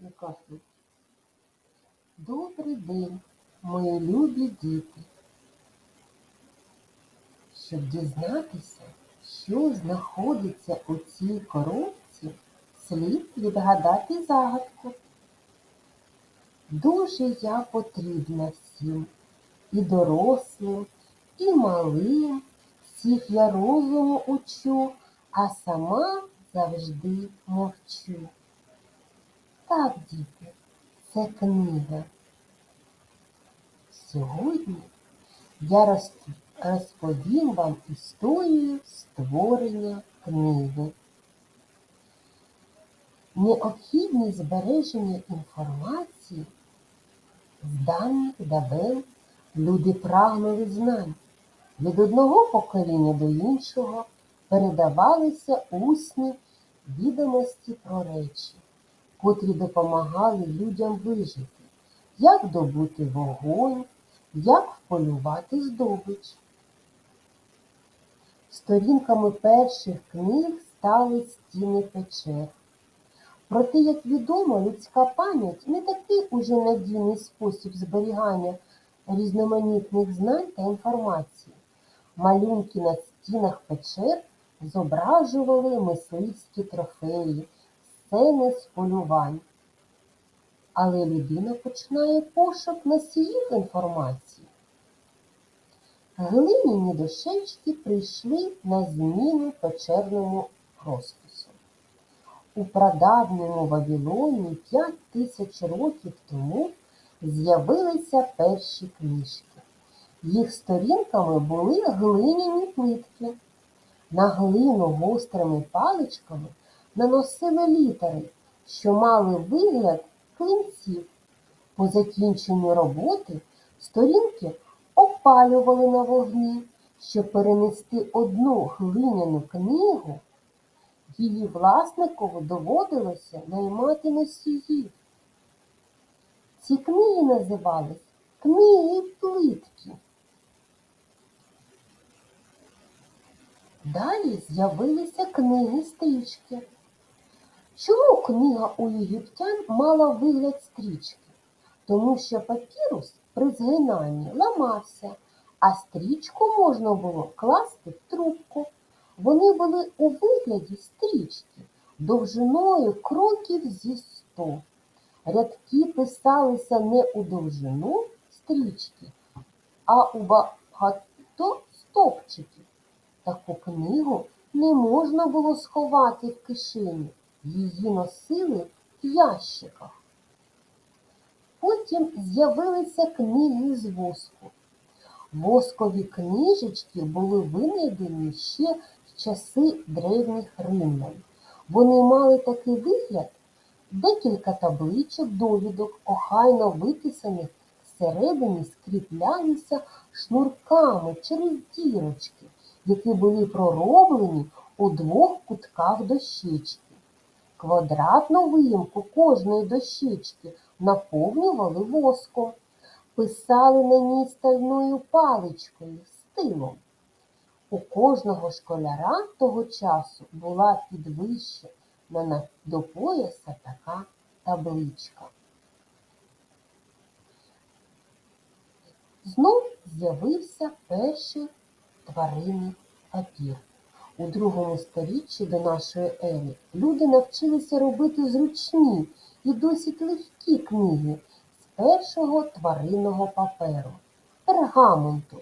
яка. Добрий день, мої любі діти. Щоб дізнатися, що знаходиться у цій коробці, слід відгадати загадку. Дуже я потрібна всім, і дорослим, і малим, всіх я розуму учу, а сама завжди мовчу. Так, діти, це книга. Сьогодні я розповім вам історію створення книги. Необхідність збереження інформації з давніх давен люди прагнули знань. Від одного покоління до іншого передавалися усні відомості про речі, котрі допомагали людям вижити, як добути вогонь, як вполювати здобич. Сторінками перших книг стали стіни печер. Проте, як відомо, людська пам'ять не такий уже надійний спосіб зберігання різноманітних знань та інформації. Малюнки на стінах печер зображували мисливські трофеї, сцени з полювань. Але людина починає пошук носіїв інформації. Глиняні дощечки прийшли на зміну печерному розпису. У прадавньому Вавилоні п'ять тисяч років тому з'явилися перші книжки. Їх сторінками були глиняні плитки. На глину гострими паличками наносили літери, що мали вигляд клинців. По закінченню роботи сторінки опалювали на вогні, щоб перенести одну глиняну книгу. Її власникові доводилося наймати носіїв. Ці книги називались книги плитки. Далі з'явилися книги стрічки. Чому книга у єгиптян мала вигляд стрічки? Тому що папірус при згинанні ламався, а стрічку можна було класти в трубку. Вони були у вигляді стрічки довжиною кроків зі сто. Рядки писалися не у довжину стрічки, а у багато стовпчиків. Таку книгу не можна було сховати в кишені, її носили в ящиках. Потім з'явилися книги з воску. Воскові книжечки були винайдені ще в часи древніх римлян. Вони мали такий вигляд, декілька табличок довідок, охайно виписаних всередині скріплялися шнурками через дірочки, які були пророблені у двох кутках дощечки. Квадратну виїмку кожної дощечки наповнювали воском, писали на ній стальною паличкою, стилом. У кожного школяра того часу була підвищена до пояса така табличка. Знов з'явився перший тваринний папір. У другому сторіччі до нашої ери люди навчилися робити зручні і досить легкі книги з першого тваринного паперу пергаменту.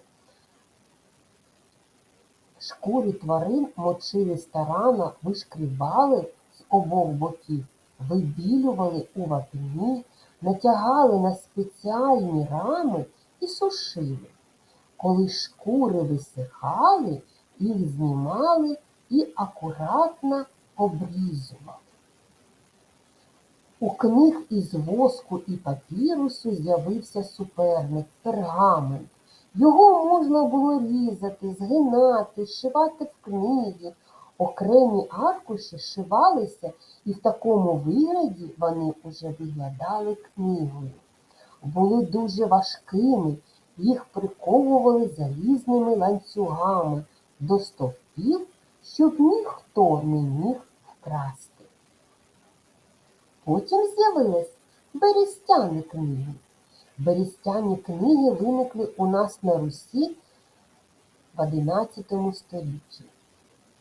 Шкурі тварин мочили старано, вишкрібали з обох боків, вибілювали у вапні, натягали на спеціальні рами і сушили. Коли шкури висихали, їх знімали і акуратно обрізували. У книг із воску і папірусу з'явився суперник пергамент. Його можна було різати, згинати, шивати в книги. Окремі аркуші шивалися, і в такому вигляді вони уже виглядали книгою. Були дуже важкими, їх приковували залізними ланцюгами до стовпів, щоб ніхто не міг вкрасти. Потім з'явились берестяні книги. Берестяні книги виникли у нас на Русі в XI столітті.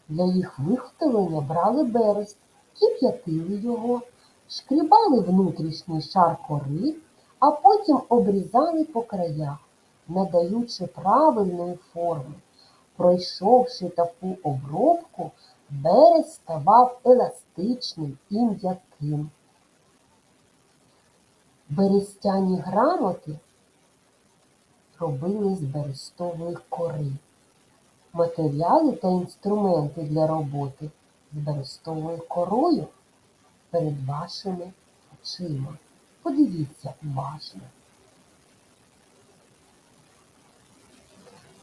Для їх виготовлення брали берест, кип'ятили його, шкрібали внутрішній шар кори, а потім обрізали по краях, надаючи правильної форми. Пройшовши таку обробку, берест ставав еластичним і м'яким. Берестяні грамоти робили з берестової кори. Матеріали та інструменти для роботи з берестовою корою перед вашими очима. Подивіться уважно.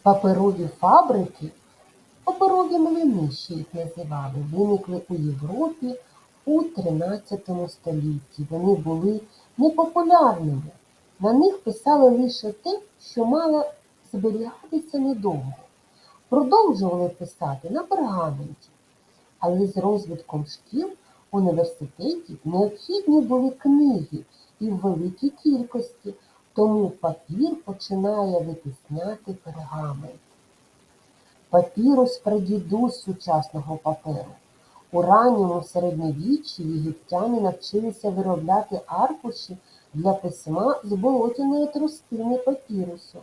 Паперові фабрики, паперові млини ще їх називали, виникли у Європі у 13 столітті. Вони були непопулярними. На них писали лише те, що мало зберігатися недовго. Продовжували писати на пергаменті, але з розвитком шкіл університетів необхідні були книги і в великій кількості, тому папір починає витісняти пергамент. Папірус прадідусь сучасного паперу. У ранньому середньовіччі єгиптяни навчилися виробляти аркуші для письма з болотяної тростини папірусу,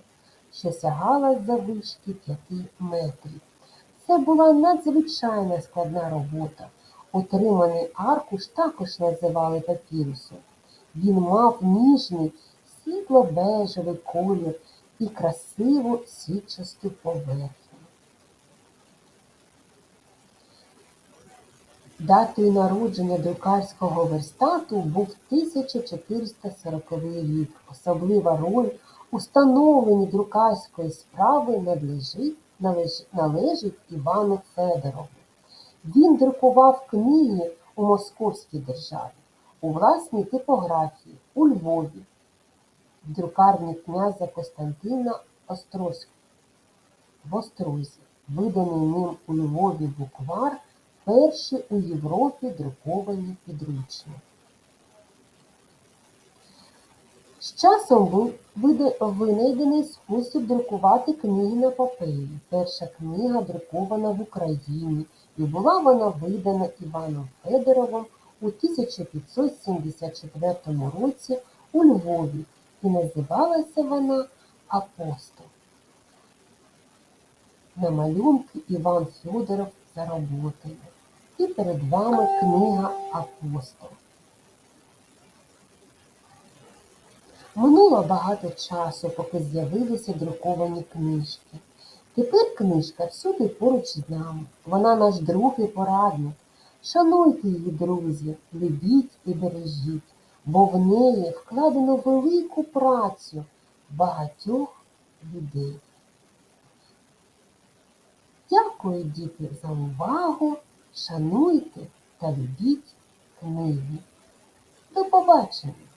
що сягала заввишки 5 метрів. Це була надзвичайно складна робота. Отриманий аркуш також називали папірусом. Він мав ніжний світло-бежевий колір і красиву сітчасту поверхню. Датою народження друкарського верстату був 1440 рік. Особлива роль у становленні друкарської справи надлежить, належ- належить Івану Федорову. Він друкував книги у Московській державі, у власній типографії, у Львові, в друкарні князя Костянтина в Острозі, виданий ним у Львові буквар, перші у Європі друковані підручники. З часом був винайдений спосіб друкувати книги на папері. Перша книга друкована в Україні, і була вона видана Іваном Федоровим у 1574 році у Львові, і називалася вона Апостол. На малюнки Іван Федоров за роботою. І перед вами книга Апостол. Минуло багато часу, поки з'явилися друковані книжки. Тепер книжка всюди поруч з нами. Вона наш друг і порадник. Шануйте її, друзі, любіть і бережіть, бо в неї вкладено велику працю багатьох людей. Дякую, діти, за увагу. Шануйте та любіть книги. До побачення!